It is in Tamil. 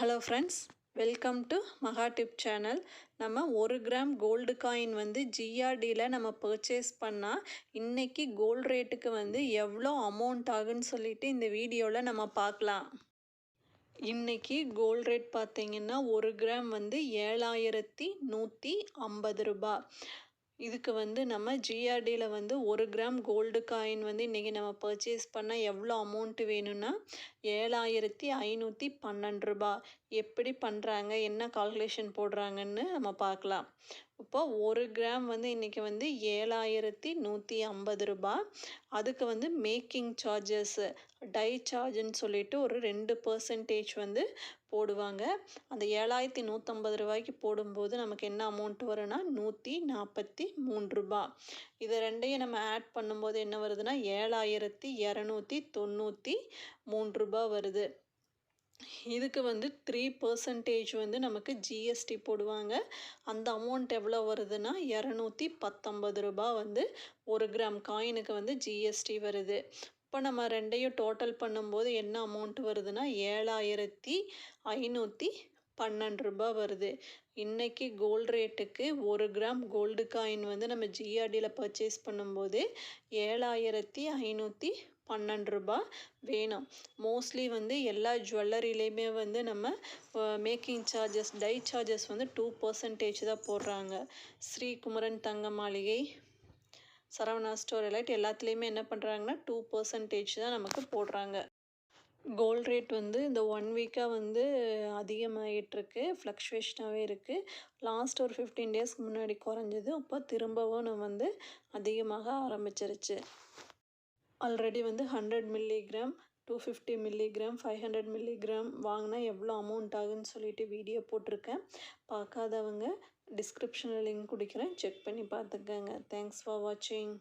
Hello friends welcome to Maha tip channel நம்ம ஒரு கிராம் கோல்டு காயின் வந்து ஜிஆர்டியில் நம்ம பர்ச்சேஸ் பண்ணால் இன்றைக்கி கோல்டு ரேட்டுக்கு வந்து எவ்வளோ அமௌண்ட் ஆகுன்னு சொல்லிட்டு இந்த வீடியோவில் நம்ம பார்க்கலாம். இன்றைக்கி கோல்டு ரேட் பார்த்திங்கன்னா ஒரு கிராம் வந்து ஏழாயிரத்தி நூற்றி ஐம்பது ரூபாய். இதுக்கு வந்து நம்ம ஜிஆர்டியில் வந்து ஒரு கிராம் கோல்டு காயின் வந்து இன்றைக்கி நம்ம பர்ச்சேஸ் பண்ணால் எவ்வளோ அமௌண்ட்டு வேணும்னா ஏழாயிரத்தி ஐநூற்றி பன்னெண்டு ரூபா எப்படி பண்ணுறாங்க என்ன கால்குலேஷன் போடுறாங்கன்னு நம்ம பார்க்கலாம். இப்போ ஒரு கிராம் வந்து இன்றைக்கி வந்து ஏழாயிரத்தி நூற்றி ஐம்பது ரூபா அதுக்கு வந்து மேக்கிங் சார்ஜஸ்ஸு டை சார்ஜுன்னு சொல்லிட்டு ஒரு ரெண்டு பர்சன்டேஜ் வந்து போடுவாங்க. அந்த ஏழாயிரத்தி நூற்றம்பது ரூபாய்க்கு போடும்போது நமக்கு என்ன அமௌண்ட் வரும்னா நூற்றி நாற்பத்தி மூணு ரூபா இது ரெண்டையும் நம்ம ஆட் பண்ணும்போது என்ன வருதுன்னா ஏழாயிரத்தி இரநூத்தி தொண்ணூற்றி மூணு ரூபா வருது. இதுக்கு வந்து த்ரீ பர்சன்டேஜ் வந்து நமக்கு ஜிஎஸ்டி போடுவாங்க. அந்த அமௌண்ட் எவ்வளோ வருதுன்னா இரநூத்தி பத்தொம்பது ரூபா வந்து ஒரு கிராம் காயினுக்கு வந்து ஜிஎஸ்டி வருது. இப்போ நம்ம ரெண்டையும் டோட்டல் பண்ணும்போது என்ன அமௌண்ட் வருதுன்னா ஏழாயிரத்தி ஐநூற்றி பன்னெண்டு ரூபாய் வருது. இன்றைக்கி கோல்டு ரேட்டுக்கு ஒரு கிராம் கோல்டு காயின் வந்து நம்ம ஜிஆர்டியில் பர்ச்சேஸ் பண்ணும்போது ஏழாயிரத்தி ஐநூற்றி பன்னெண்டு ரூபாய் வேணும். மோஸ்ட்லி வந்து எல்லா ஜுவல்லரிலேயுமே வந்து நம்ம மேக்கிங் சார்ஜஸ் டை சார்ஜஸ் வந்து டூ பர்சன்டேஜ் தான் போடுறாங்க. ஸ்ரீகுமரன் தங்க மாளிகை சரவணா ஸ்டோர் எலைட் எல்லாத்துலேயுமே என்ன பண்ணுறாங்கன்னா டூ பர்சன்டேஜ் தான் நமக்கு போடுறாங்க. கோல்ட் ரேட் வந்து இந்த ஒன் வீக்காக வந்து அதிகமாகிட்டுருக்கு ஃப்ளக்ஷுவேஷனாகவே இருக்குது லாஸ்ட் ஒரு ஃபிஃப்டீன் டேஸ்க்கு முன்னாடி குறைஞ்சது இப்போ திரும்பவும் நம்ம வந்து அதிகமாக ஆரம்பிச்சிருச்சு. ஆல்ரெடி வந்து hundred milligram two fifty milligram five hundred milligram வாங்கினா எவ்வளோ அமௌண்ட் ஆகுன்னு சொல்லிட்டு வீடியோ போட்டிருக்கேன். பார்க்காதவங்க டிஸ்கிரிப்ஷனில் லிங்க் கொடுக்குறேன். செக் பண்ணி பார்த்துக்கங்க. தேங்க்ஸ் ஃபார் வாட்சிங்